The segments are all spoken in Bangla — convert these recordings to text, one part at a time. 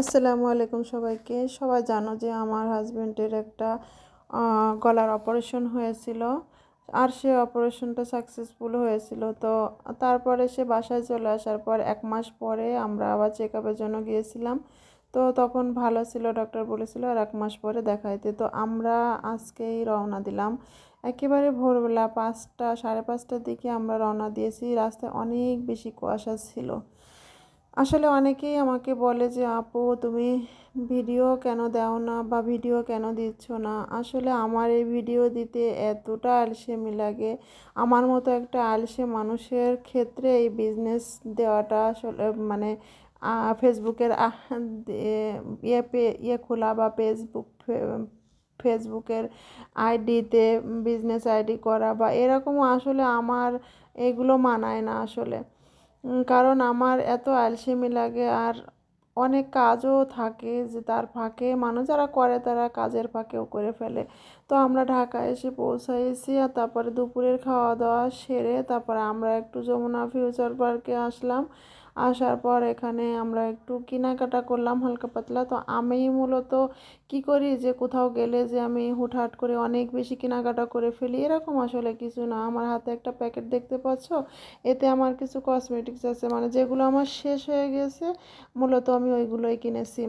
আসসালামু আলাইকুম সবাইকে। সবাই জানো যে আমার হাজব্যান্ডের একটা গলার অপারেশন হয়েছিল। আর সে অপারেশনটা সাকসেসফুল হয়েছিল। তো তারপরে সে বাসায় চলে আসার পর এক মাস পরে আমরা আবার চেক আপের জন্য গিয়েছিলাম। তো তখন ভালো ছিল, ডক্টর বলেছিল আর এক মাস পরে দেখাইতে তো আমরা আজকেই রওনা দিলাম। একেবারে ভোরবেলা পাঁচটা, সাড়ে পাঁচটার দিকে আমরা রওনা দিয়েছি। রাস্তায় অনেক বেশি কুয়াশা ছিল। আসলে অনেকেই আমাকে বলে যে, আপু, তুমি ভিডিও কেন দাও না বা ভিডিও কেন দিচ্ছ না? আসলে আমার এই ভিডিও দিতে এতটা আলসেমি লাগে। আমার মতো একটা আলসে মানুষের ক্ষেত্রে এই বিজনেস দেওয়াটা আসলে মানে ফেসবুকের ইয়ে পে ইয়ে খোলা বা ফেসবুক ফেসবুকের আইডিতে বিজনেস আইডি করা বা এরকম আসলে আমার এগুলো মানায় না আসলে। কারণ আমার এত আলসেমি লাগে আর অনেক কাজও থাকে যে তার ফাঁকে, মানুষ যারা করে তারা কাজের ফাঁকেও করে ফেলে। তো আমরা ঢাকা এসে পৌঁছাইছি আর তারপরে দুপুরের খাওয়া দাওয়া সেরে তারপরে আমরা একটু যমুনা ফিউচার পার্কে আসলাম। আসার পর এখানে আমরা একটু কেনাকাটা করলাম হালকা পাতলা। তো আমি মূলত কি করি যে কোথাও গেলে যে আমি হুটহাট করে অনেক বেশি কেনাকাটা করে ফেলি, এরকম আসলে কিছু না। আমার হাতে একটা প্যাকেট দেখতে পাচ্ছ? এতে আমার কিছু কসমেটিক্স আছে মানে যেগুলো আমার শেষ হয়ে গেছে, মূলত আমি ওইগুলোই কিনেছি।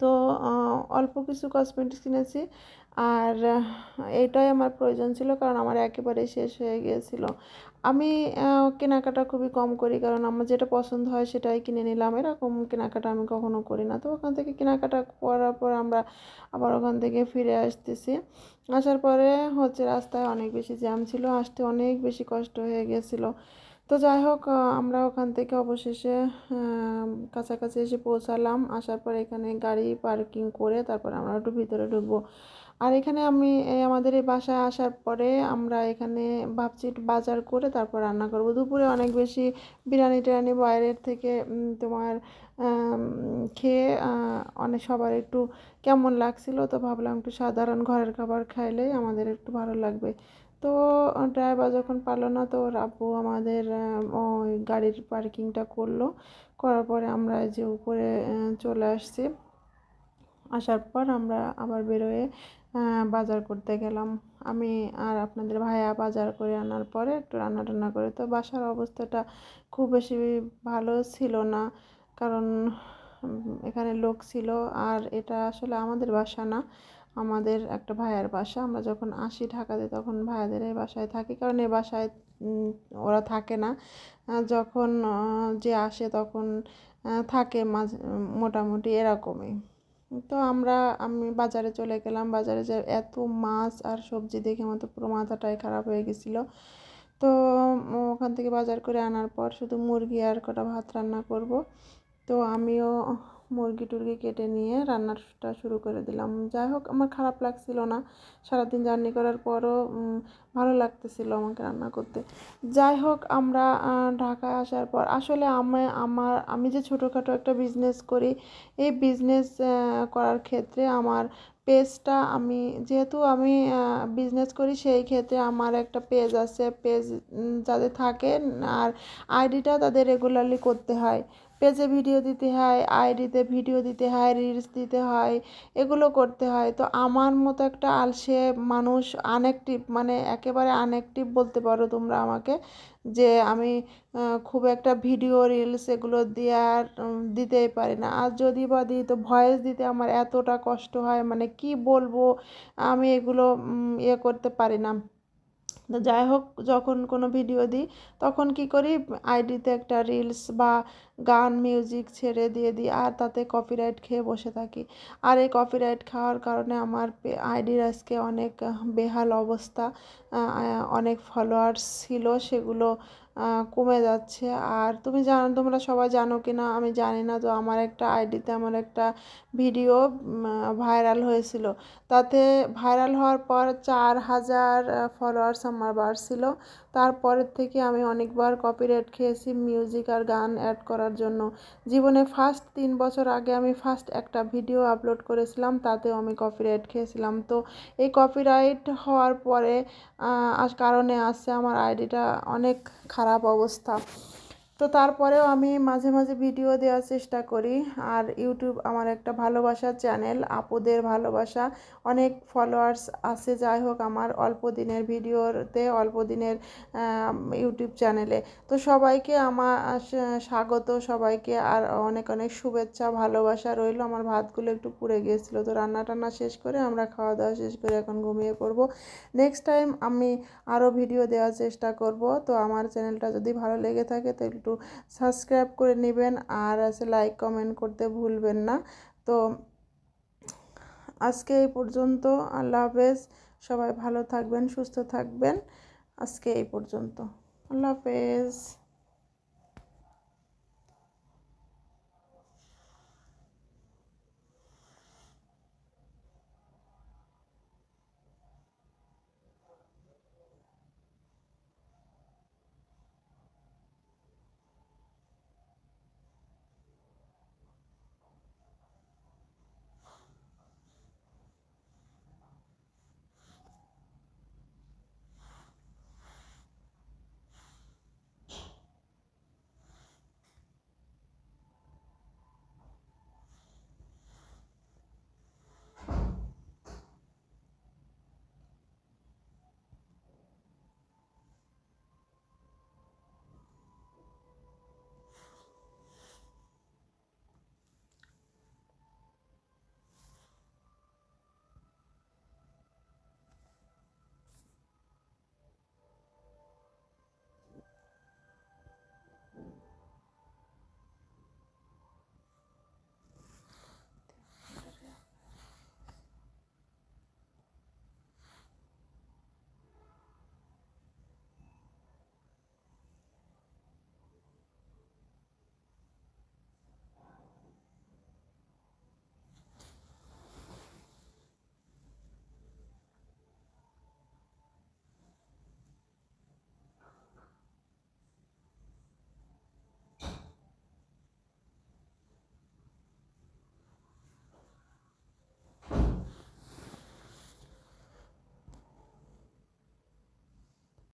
তো অল্প কিছু কসমেটিক্স কিনেছি। আর এটাই আমার প্রয়োজন ছিল কারণ আমার একেবারেই শেষ হয়ে গিয়েছিল। আমি কেনাকাটা খুবই কম করি কারণ আমার যেটা পছন্দ হয় সেটাই কিনে নিলাম। এরকম কেনাকাটা আমি কখনো করি না। তো ওখান থেকে কেনাকাটা করার পর আমরা আবার ওখান থেকে ফিরে আসতেছি। আসার পরে হচ্ছে রাস্তায় অনেক বেশি জ্যাম ছিল, আসতে অনেক বেশি কষ্ট হয়ে গেছিল তো যাই হোক আমরা ওখান থেকে অবশেষে কাছাকাছি এসে পৌঁছালাম। আসার পর এখানে গাড়ি পার্কিং করে তারপর আমরা একটু ভিতরে ঢুকবো। আর এখানে আমি আমাদের এই বাসায় আসার পরে আমরা এখানে ভাবছি বাজার করে তারপর রান্না করব। দুপুরে অনেক বেশি বিরিয়ানি টিরানি বাইরের থেকে তোমার খেয়ে অনেক সবার একটু কেমন লাগছিল তো ভাবলাম একটু সাধারণ ঘরের খাবার খাইলেই আমাদের একটু ভালো লাগবে। তো ড্রাইভার যখন পারল না তো ওর আব্বু আমাদের ওই গাড়ির পার্কিংটা করল। করার পরে আমরা যে উপরে চলে আসছি। আসার পর আমরা আবার বেরোয়ে বাজার করতে গেলাম। আমি আর আপনাদের ভাইয়া বাজার করে আনার পরে একটু রান্না টান্না করে, তো বাসার অবস্থাটা খুব বেশি ভালো ছিল না। কারণ এখানে লোক ছিল আর এটা আসলে আমাদের বাসা না, আমাদের একটা ভাইয়ার বাসা। আমরা যখন আসি ঢাকাতে তখন ভাইয়াদের এই বাসায় থাকি। কারণ এই বাসায় ওরা থাকে না। যখন যে আসে তখন থাকে মাঝে, মোটামুটি এরকমই। তো আমরা, আমি বাজারে চলে গেলাম। বাজারে যে এত মাছ আর সবজি দেখে আমার তো পুরো মাথাটাই খারাপ হয়ে গেছিল। তো ওখান থেকে বাজার করে আনার পর শুধু মুরগি আর কটা ভাত রান্না করব। তো আমিও মুরগি টুরগি কেটে নিয়ে রান্নাটা শুরু করে দিলাম। যাই হোক, আমার খারাপ লাগছিল না। সারাদিন জার্নি করার পরও ভালো লাগতেছিল আমাকে রান্না করতে। যাই হোক, আমরা ঢাকায় আসার পর আসলে আমি, আমার, আমি যে ছোটোখাটো একটা বিজনেস করি, এই বিজনেস করার ক্ষেত্রে আমার পেজটা আমি, যেহেতু আমি বিজনেস করি, সেই ক্ষেত্রে আমার একটা পেজ আছে। পেজ যাদের থাকে, আর আইডিটা তাদের রেগুলারলি করতে হয়। পেজে ভিডিও দিতে হয় আইডিতে ভিডিও দিতে হয় রিলস দিতে হয়, এগুলো করতে হয়। তো আমার মতো একটা আলসে মানুষ আনঅ্যাক্টিভ মানে একেবারে আনঅ্যাক্টিভ বলতে পারো তোমরা আমাকে, যে আমি খুব একটা ভিডিও রিলস এগুলো দেওয়ার দিতেই পারি না। আর যদি বা দিই, তো ভয়েস দিতে আমার এতটা কষ্ট হয় মানে কি বলব, আমি এগুলো ইয়ে করতে পারি না। তো যাই হোক, যখন কোনো ভিডিও দিই, তখন কি করি আইডিতে একটা রিলস বা গান মিউজিক ছেড়ে দিয়ে দিই, আর তাতে কপিরাইট খেয়ে বসে থাকি। আর এই কপিরাইট খাওয়ার কারণে আমার আইডির আজকে অনেক বেহাল অবস্থা অনেক ফলোয়ার্স ছিল, সেগুলো কমে যাচ্ছে। আর তুমি জানো, তোমরা সবাই জানো কি না আমি জানি না, তো আমার একটা আইডিতে আমার একটা ভিডিও ভাইরাল হয়েছিল। তাতে ভাইরাল হওয়ার পর চার হাজার ফলোয়ার্স আমার বাড়ছিল। তারপরের থেকে আমি অনেকবার কপিরাইট খেয়েছি মিউজিক আর গান অ্যাড করার জন্য। জীবনে ফার্স্ট তিন বছর আগে আমি ফার্স্ট একটা ভিডিও আপলোড করেছিলাম, তাতেও আমি কপিরাইট খেয়েছিলাম। তো এই কপিরাইট হওয়ার পরে কারণে আসছে আমার আইডিটা অনেক খারাপ অবস্থা। তো তারপরেও আমি মাঝে মাঝে ভিডিও দেওয়ার চেষ্টা করি। আর ইউটিউব আমার একটা ভালোবাসার চ্যানেল, আপুদের ভালোবাসা। অনেক ফলোয়ার্স আছে, যাই হোক আমার অল্প দিনের ভিডিওতে, অল্প দিনের ইউটিউব চ্যানেলে। তো সবাইকে আমার স্বাগত সবাইকে। আর অনেক অনেক শুভেচ্ছা, ভালোবাসা রইল। আমার ভাতগুলো একটু পুড়ে গিয়েছিল। তো রান্না টান্না শেষ করে আমরা খাওয়া দাওয়া শেষ করে এখন ঘুমিয়ে পড়ব। নেক্সট টাইম আমি আরও ভিডিও দেওয়ার চেষ্টা করব। তো আমার চ্যানেলটা যদি ভালো লেগে থাকে তো একটু সাবস্ক্রাইব করে নেবেন আর আছে লাইক কমেন্ট করতে ভুলবেন না। তো আজকে এই পর্যন্ত আল্লাহ হাফেজ। সবাই ভালো থাকবেন, সুস্থ থাকবেন। আজকে এই পর্যন্ত। আল্লাহ হাফেজ।